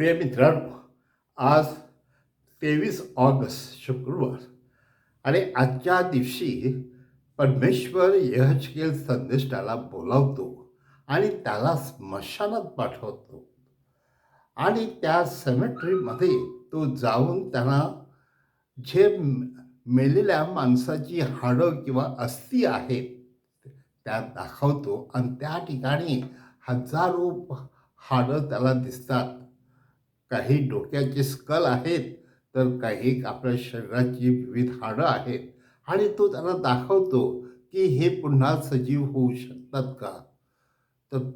प्रिय मित्रांनो आज तेवीस ऑगस्ट शुक्रवार. आणि आजच्या दिवशी परमेश्वर यहचकेल संदेष्टाला बोलावतो आणि त्याला स्मशानात पाठवतो. आणि त्या सेमेट्रीमध्ये तो जाऊन त्यांना जे मेलेल्या माणसाची हाडं किंवा अस्थी आहेत त्या दाखवतो. आणि त्या ठिकाणी हजारो हाडं त्याला दिसतात. काही डोक्याचे स्कल आहेत तर काही आपल्या शरीराची विविध हाडं आहेत. आणि तो त्यांना दाखवतो की हे पुन्हा सजीव होऊ शकतात का? तर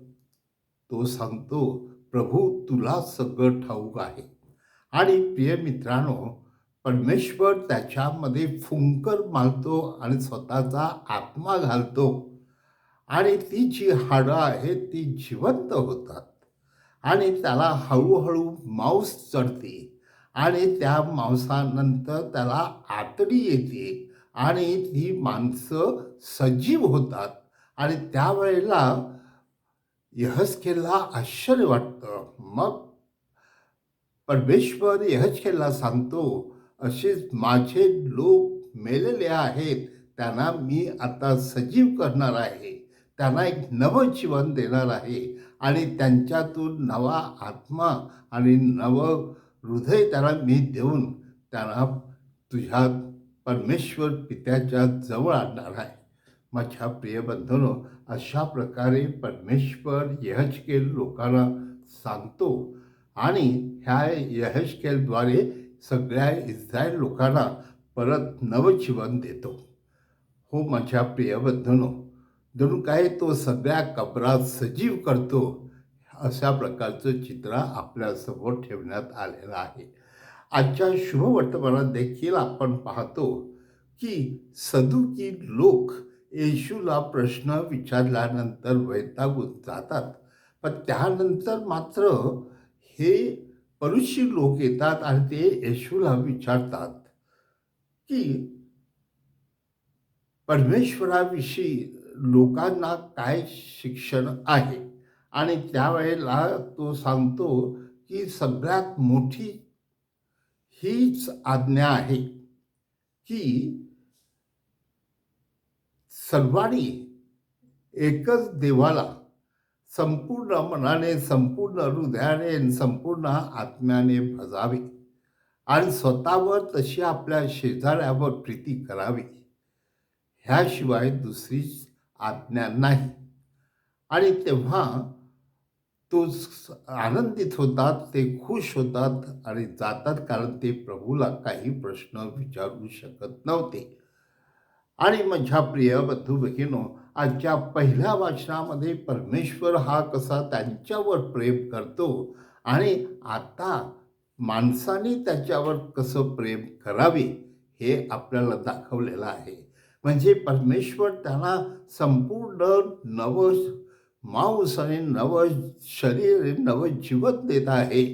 तो सांगतो प्रभू तुला सगळं ठाऊक आहे. आणि प्रिय मित्रांनो परमेश्वर त्याच्यामध्ये फुंकर मारतो आणि स्वतःचा आत्मा घालतो. आणि ती जी हाडं आहेत ती जिवंत होतात. आणि त्याला हळूहळू मांस चढते आणि त्या मांसानंतर त्याला आतडी येते आणि ती माणसं सजीव होतात. आणि त्यावेळेला यहसकेला आश्चर्य वाटतं. मग परमेश्वर यहचकेला सांगतो असेच माझे लोक मेलेले आहेत त्यांना मी आता सजीव करणार आहे. त्यांना एक नवं जीवन देणार आहे. आणि त्यांच्यातून नवा आत्मा आणि नवं हृदय त्यांना मी देऊन त्यांना तुझ्या परमेश्वर पित्याच्या जवळ आणणार आहे. माझ्या प्रिय बंधनो अशा प्रकारे परमेश्वर यहजकेल लोकांना सांगतो आणि ह्या यहजकेलद्वारे सगळ्या इस्रायल लोकांना परत नवजीवन देतो. हो माझ्या प्रिय बंधनो जणू काय तो सगळ्या कबरात सजीव करतो अशा प्रकारचं चित्र आपल्यासमोर ठेवण्यात आलेलं आहे. आजच्या शुभवर्तमानात देखील आपण पाहतो की सदुकी लोक येशूला प्रश्न विचारल्यानंतर वैतागून जातात. पण त्यानंतर मात्र हे परुषी लोक येतात आणि ते येशूला विचारतात की परमेश्वराविषयी लोकांना काय शिक्षण आहे? आणि त्यावेळेला तो सांगतो की सगळ्यात मोठी हीच आज्ञा आहे की सर्वांनी एकच देवाला संपूर्ण मनाने संपूर्ण हृदयाने संपूर्ण आत्म्याने भजावे आणि स्वतःवर तशी आपल्या शेजाऱ्यावर प्रीती करावी. ह्याशिवाय दुसरीच आज्ञा नाही. आणि तेव्हा तो आनंदित होतात ते खुश होतात आणि जातात कारण ते प्रभूला काही प्रश्न विचारू शकत नव्हते. आणि माझ्या प्रिय बंधू भगिनो आजच्या पहिल्या वाचनामध्ये परमेश्वर हा कसा त्यांच्यावर प्रेम करतो आणि आता माणसाने त्याच्यावर कसं प्रेम करावे हे आपल्याला दाखवलेलं आहे. म्हणजे परमेश्वर त्याला संपूर्ण नव मांस आणि नवं शरीर नवं जीवन देत आहे.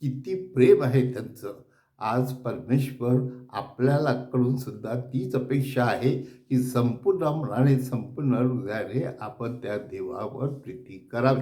किती प्रेम आहे त्यांचं. आज परमेश्वर आपल्याला कडून सुद्धा तीच अपेक्षा आहे की संपूर्ण मनाने संपूर्ण हृदयाने आपण त्या देवावर प्रीती करावी.